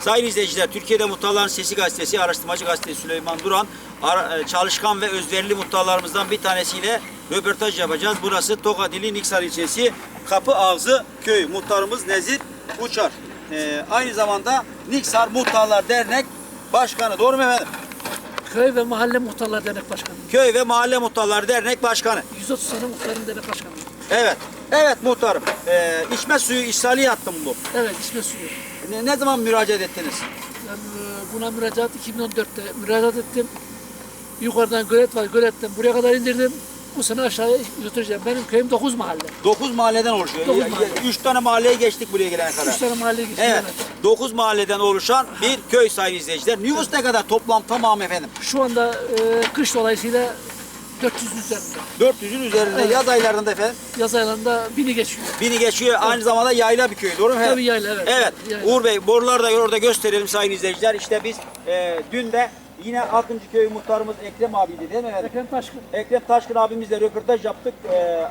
Sayın izleyiciler, Türkiye'de Muhtarların Sesi Gazetesi, Araştırmacı Gazetesi Süleyman Duran, e, çalışkan ve özverili muhtarlarımızdan bir tanesiyle röportaj yapacağız. Burası Tokadili Niksar ilçesi Kapı Ağzı Köyü. Muhtarımız Nezir Uçar. Ee, aynı zamanda Niksar Muhtarlar Dernek Başkanı. Doğru mu efendim? Köy ve Mahalle Muhtarlar Dernek Başkanı. Köy ve Mahalle Muhtarları Dernek Başkanı. 130 sene muhtarın dernek başkanı. Evet. Evet muhtarım. Ee, içme suyu ishali yaptım bu. Evet İsmet Suyu. Ne, zaman müracaat ettiniz? Ben e, buna müracaat 2014'te müracaat ettim. Yukarıdan gölet var, göletten buraya kadar indirdim. Bu sene aşağıya götüreceğim. Benim köyüm 9 mahalle. 9 mahalleden oluşuyor. Dokuz mahalle. Üç tane mahalleye geçtik buraya gelene kadar. 3 tane mahalle geçti. Evet. 9 mahalleden oluşan bir köy sayın izleyiciler. Nüfus ne kadar toplam tamam efendim? Şu anda e, kış dolayısıyla 400 üzerinde. 400'ün üzerinde Evet. yaz aylarında efendim. Yaz aylarında bini geçiyor. Bini geçiyor. Aynı zamanda yayla bir köy. Doğru mu efendim? Tabii yayla, evet. Evet. Yayla. Uğur Bey boruları da orada gösterelim sayın izleyiciler. İşte biz e, dün de yine Akıncı köy muhtarımız Ekrem abiydi değil mi efendim? Ekrem Taşkın. Ekrem Taşkın abimizle röportaj yaptık. Ee,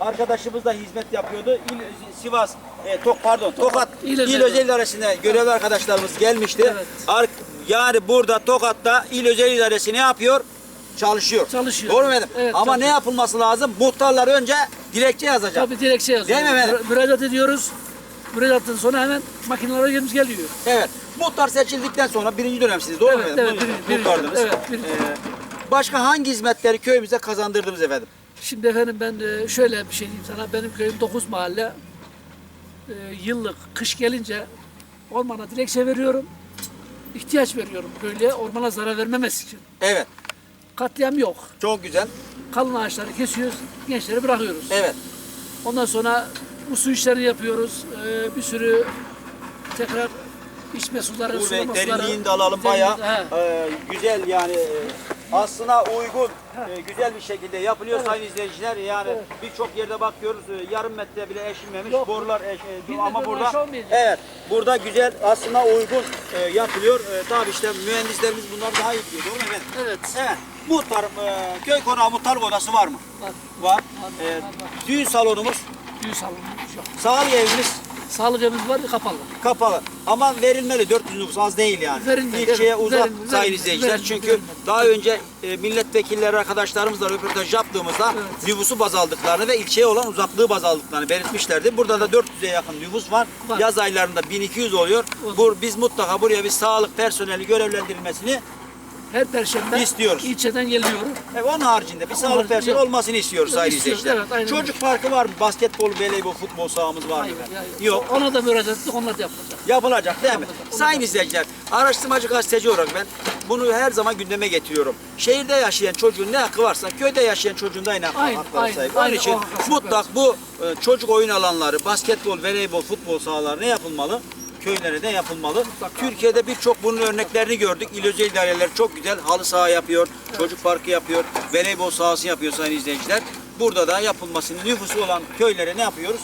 arkadaşımız da hizmet yapıyordu. İl, Sivas, e, Tok pardon, Tokat İl İl, Özel- Özel İdaresi'ne görevli arkadaşlarımız gelmişti. Evet. Ar- yani burada Tokat'ta İl Özel İdaresi ne yapıyor? Çalışıyor. Çalışıyor. Doğru mu efendim? Evet, Ama tabii. ne yapılması lazım? Muhtarlar önce dilekçe yazacak. Tabii dilekçe yazıyor. Değil mi efendim? Müra- Müracaat ediyoruz. Müracaattan sonra hemen makinelere gelimiz geliyor. Evet. Muhtar seçildikten sonra birinci dönemsiniz. Doğru mu Evet, efendim? evet, birinci- birinci- muhtardınız. evet, birinci. Ee, başka hangi hizmetleri köyümüze kazandırdınız efendim? Şimdi efendim ben şöyle bir şey diyeyim sana. Benim köyüm 9 mahalle. E, Yıllık kış gelince ormana dilekçe veriyorum. İhtiyaç veriyorum köylüye ormana zarar vermemesi için. Evet. Katliam yok. Çok güzel. Kalın ağaçları kesiyoruz, gençleri bırakıyoruz. Evet. Ondan sonra bu su işlerini yapıyoruz. E, bir sürü tekrar içme suları, Uğur Bey sulama suları. derinliğini de alalım bayağı He. e, güzel yani e, aslına uygun e, güzel bir şekilde yapılıyor sayın izleyiciler. Yani birçok yerde bakıyoruz e, yarım metre bile eşilmemiş Yok. borular eş, e, ama burada evet burada güzel aslına uygun e, yapılıyor. E, tabii işte mühendislerimiz bunlar daha iyi biliyor. Doğru mu efendim? Evet. Evet. Muhtarım e, köy konağı muhtarlık odası var mı? Var. Var. Var, E, var, var. düğün salonumuz, Düğün salonu yok. sağlık evimiz Sağlık evimiz var, kapalı. kapalı. Ama verilmeli 400 nüfus az değil yani. Verilmeli, İlçeye evet. uzak Verilmeli, sayın verilmeli, izleyiciler. verilmeli, Çünkü verilmeli. daha önce e, milletvekilleri arkadaşlarımızla röportaj yaptığımızda Evet. nüfusu baz aldıklarını ve ilçeye olan uzaklığı baz aldıklarını belirtmişlerdi. Burada da 400'e yakın nüfus var. Var. Yaz aylarında 1200 oluyor. Bu, biz mutlaka buraya bir sağlık personeli görevlendirilmesini Her perşembe İstiyoruz. ilçeden geliyor. ve onun haricinde bir sağlık personeli yok. olmasını istiyoruz sayın istiyoruz, izleyiciler. evet, aynen Çocuk parkı var mı? Basketbol, voleybol, futbol sahamız var mı? Hayır, efendim? hayır. Yok. Ona da müracaat ettik, onlar da yapılacak. Yapılacak değil mi? Yapılacak. Sayın izleyiciler, araştırmacı gazeteci olarak ben bunu her zaman gündeme getiriyorum. Şehirde yaşayan çocuğun ne hakkı varsa köyde yaşayan çocuğun da aynı Aynen, haklara aynen, sahip. Onun aynen, için o hakka mutlak bu e, çocuk oyun alanları, basketbol, voleybol, futbol sahaları ne yapılmalı? Köylere de yapılmalı. Türkiye'de birçok bunun örneklerini gördük. İl özel idareler çok güzel halı saha yapıyor, çocuk parkı yapıyor, voleybol sahası yapıyor sayın izleyiciler. Burada da yapılmasını nüfusu olan köylere ne yapıyoruz?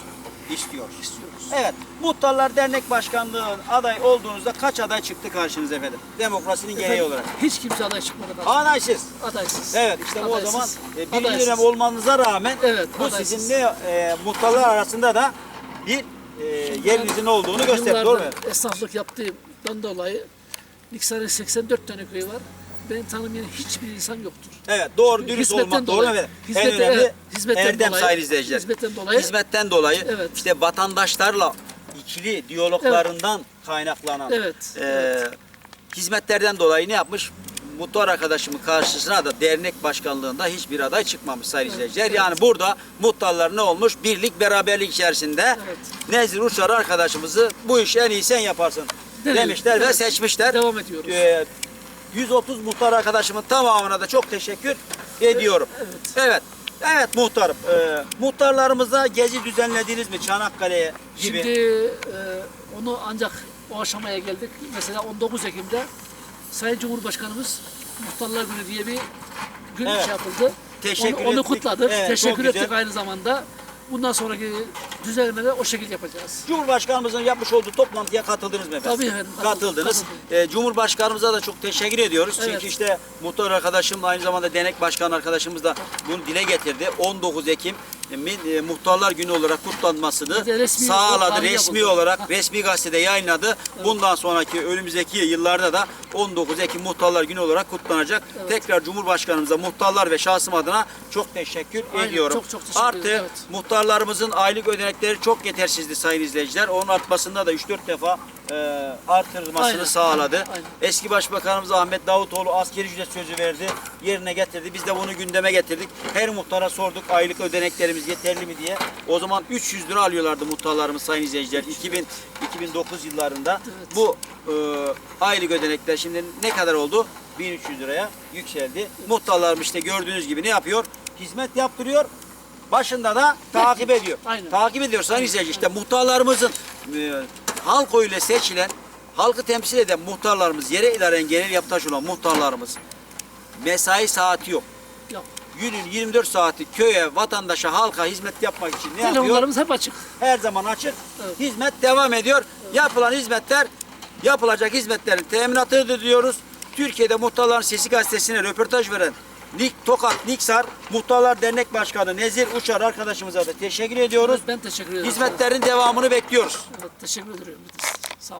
İstiyoruz. İstiyoruz. Evet, Muhtarlar Dernek Başkanlığı'nın aday olduğunuzda kaç aday çıktı karşınıza efendim? Demokrasinin gereği Efendim, olarak. Hiç kimse aday çıkmadı. karşıma. Adaysız. Adaysız. Evet, işte bu o Adaysız. zaman e, birinci Adaysız. dönem olmanıza rağmen Evet, bu adaysız. sizin ne e, muhtarlar arasında da bir e, olduğunu gösteriyor. Doğru mu? Esnaflık yaptığımdan dolayı Niksar'ın 84 tane köyü var. Beni tanımayan hiçbir insan yoktur. Evet, doğru dürüst Hizmetten olmak doğru mu? En Hizmetten- önemli evet, hizmetten erdem dolayı. sayın izleyiciler. Hizmetten dolayı. Hizmetten dolayı Evet. işte vatandaşlarla ikili diyaloglarından kaynaklanan Evet, e, hizmetlerden dolayı ne yapmış? Muhtar arkadaşımın karşısına da dernek başkanlığında hiçbir aday çıkmamış sayın izleyiciler. evet. Yani burada muhtarlar ne olmuş? Birlik, beraberlik içerisinde Evet. Nezir Uçar arkadaşımızı bu işi en iyi sen yaparsın Değil mi? demişler ve Evet. seçmişler. Devam ediyoruz. Ee, 130 muhtar arkadaşımın tamamına da çok teşekkür ediyorum. Evet. Evet. Evet muhtarım. Ee, muhtarlarımıza gezi düzenlediniz mi Çanakkale'ye gibi? Şimdi e, onu ancak o aşamaya geldik. Mesela 19 Ekim'de Sayın Cumhurbaşkanımız Muhtarlar Günü diye bir gün Evet. şey yapıldı. Teşekkür onu, onu ettik. kutladık. Evet, Teşekkür güzel. ettik aynı zamanda. Bundan sonraki düzenlemeleri o şekilde yapacağız. Cumhurbaşkanımızın yapmış olduğu toplantıya katıldınız mı efendim? Tabii efendim, katıldım, Katıldınız. katıldım. Ee, Cumhurbaşkanımıza da çok teşekkür ediyoruz. Evet. Çünkü işte muhtar arkadaşım aynı zamanda denek başkan arkadaşımız da bunu dile getirdi. 19 Ekim e, Muhtarlar Günü olarak kutlanmasını resmi sağladı. Resmi yapıldı. olarak resmi gazetede yayınladı. Bundan sonraki önümüzdeki yıllarda da 19 Ekim Muhtarlar Günü olarak kutlanacak. Tekrar Cumhurbaşkanımıza muhtarlar ve şahsım adına çok teşekkür Aynen, ediyorum. çok çok teşekkür Artı evet. muhtarlarımızın aylık ödenekleri çok yetersizdi sayın izleyiciler. Onun artmasında da 3-4 defa e, artırılmasını Aynen, sağladı. aynen. Eski Başbakanımız Ahmet Davutoğlu askeri ücret sözü verdi. Yerine getirdi. Biz de bunu gündeme getirdik. Her muhtara sorduk aylık ödeneklerimiz yeterli mi diye. O zaman 300 lira alıyorlardı muhtarlarımız sayın izleyiciler. 2000 2009 yıllarında. Evet. Bu e, aylık ödenekler şimdi ne kadar oldu? 1300 liraya yükseldi. Muhtarlarımız işte gördüğünüz gibi ne yapıyor? Hizmet yaptırıyor. Başında da takip ediyor. Aynen. Takip ediyor sayın izleyici. İşte muhtarlarımızın e, halk oyuyla seçilen, halkı temsil eden muhtarlarımız, yere idaren gelir yaptaş olan muhtarlarımız mesai saati yok. Yok. Günün 24 saati köye, vatandaşa, halka hizmet yapmak için ne yapıyor? Telefonlarımız hep açık. Her zaman açık. Evet. Hizmet devam ediyor. Yapılan hizmetler, yapılacak hizmetlerin teminatıdır diyoruz. Türkiye'de Muhtarların Sesi gazetesine röportaj veren Nik Tokat Niksar Muhtarlar Dernek Başkanı Nezir Uçar arkadaşımıza da teşekkür ediyoruz. Ben teşekkür ederim. Hizmetlerin devamını bekliyoruz. Evet, teşekkür ederim.